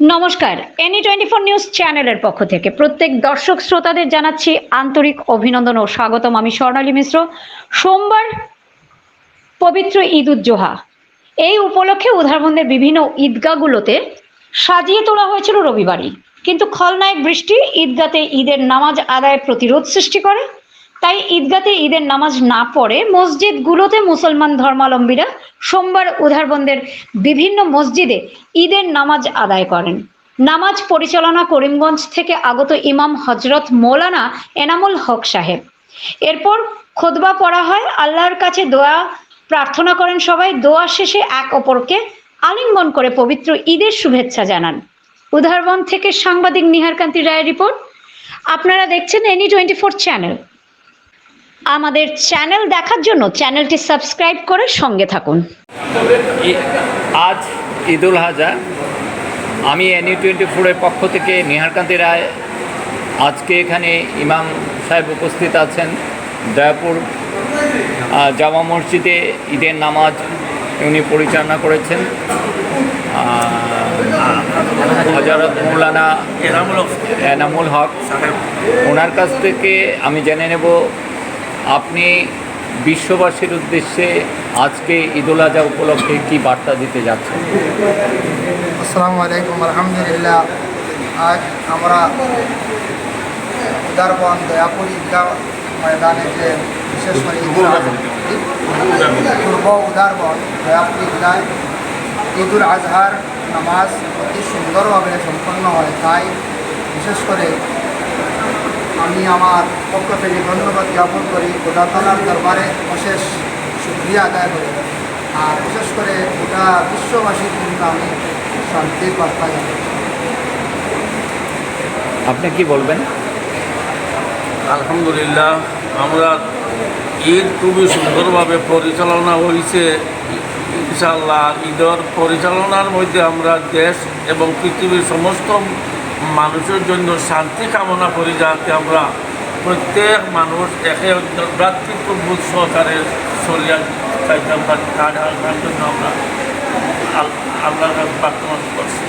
নমস্কার any twenty four news চ্যানেলের পক্ষ থেকে প্রত্যেক দর্শক শ্রোতাদের জানাচ্ছি আন্তরিক অভিনন্দন ও স্বাগতম। আমি স্বর্ণালী মিশ্র। সোমবার পবিত্র ঈদ উজ্জোহা এই উপলক্ষে উধারবন্দের বিভিন্ন ঈদগাহগুলোতে সাজিয়ে তোলা হয়েছিল রবিবারই। কিন্তু খলনায়ক বৃষ্টি ঈদগাতে ঈদের নামাজ আদায় প্রতিরোধ সৃষ্টি করে। তাই ঈদগাতে ঈদের নামাজ না পড়ে মসজিদগুলোতে মুসলমান ধর্মাবলম্বীরা সোমবার উধারবন্দের বিভিন্ন মসজিদে ঈদের নামাজ আদায় করেন। নামাজ পরিচালনা করিমগঞ্জ থেকে আগত ইমাম হজরত মৌলানা এনামুল হক সাহেব। এরপর খোদবা পড়া হয়, আল্লাহর কাছে দোয়া প্রার্থনা করেন সবাই, দোয়া শেষে এক অপরকে আলিঙ্গন করে পবিত্র ঈদের শুভেচ্ছা জানান। উধারবন থেকে সাংবাদিক নিহারকান্তি রায়ের রিপোর্ট। আপনারা দেখছেন এনি টোয়েন্টি ফোর চ্যানেল। আমাদের চ্যানেল দেখার জন্য চ্যানেলটি সাবস্ক্রাইব করে সঙ্গে থাকুন। আজ ঈদুল হাজা আমি এনি টোয়েন্টি ফোরের পক্ষ থেকে নিহারকান্তি রায়। আজকে এখানে ইমাম সাহেব উপস্থিত আছেন। দয়াপুর জামা মসজিদে ঈদের নামাজ উনি পরিচালনা করেছেন। হজরত মৌলানা এনামুল হক। ওনার কাছ থেকে আমি জেনে নেব আপনি বিশ্ববাসীর উদ্দেশ্যে আজকে ঈদুল আজহা উপলক্ষে কি বার্তা দিতে যাচ্ছেন? আসসালামু আলাইকুম, আলহামদুলিল্লাহ। আজ আমরা উদারবন দয়াপুর ঈদগাহ ময়দানে যে বিশেষ করে পূর্ব উদারবন দয়াপুর ঈদগাহ ঈদুল আজহার নামাজ অতি সুন্দরভাবে সম্পন্ন হয়। তাই বিশেষ করে আমি আমার পক্ষ থেকে ধন্যবাদ জ্ঞাপন করি গোদাতলার দরবারে অশেষ সুক্রিয়া আদায় করি। আর বিশেষ করে গোটা বিশ্ববাসীর জন্য আমি শান্তির বার্তা জানাই। আপনি কি বলবেন? আলহামদুলিল্লাহ আমরা ঈদ খুবই সুন্দরভাবে পরিচালনা হয়েছে ইনশাল্লাহ ঈদের পরিচালনার মধ্যে আমরা দেশ এবং পৃথিবীর সমস্ত মানুষের জন্য শান্তি কামনা করি যাতে আমরা প্রত্যেক মানুষ একে ভ্রাতৃত্ব ভ্রাতৃত্ববোধ সহকারে চলিয়া চাইতে আমরা তার জন্য আমরা আল- আল্লাহর কাছে করছি।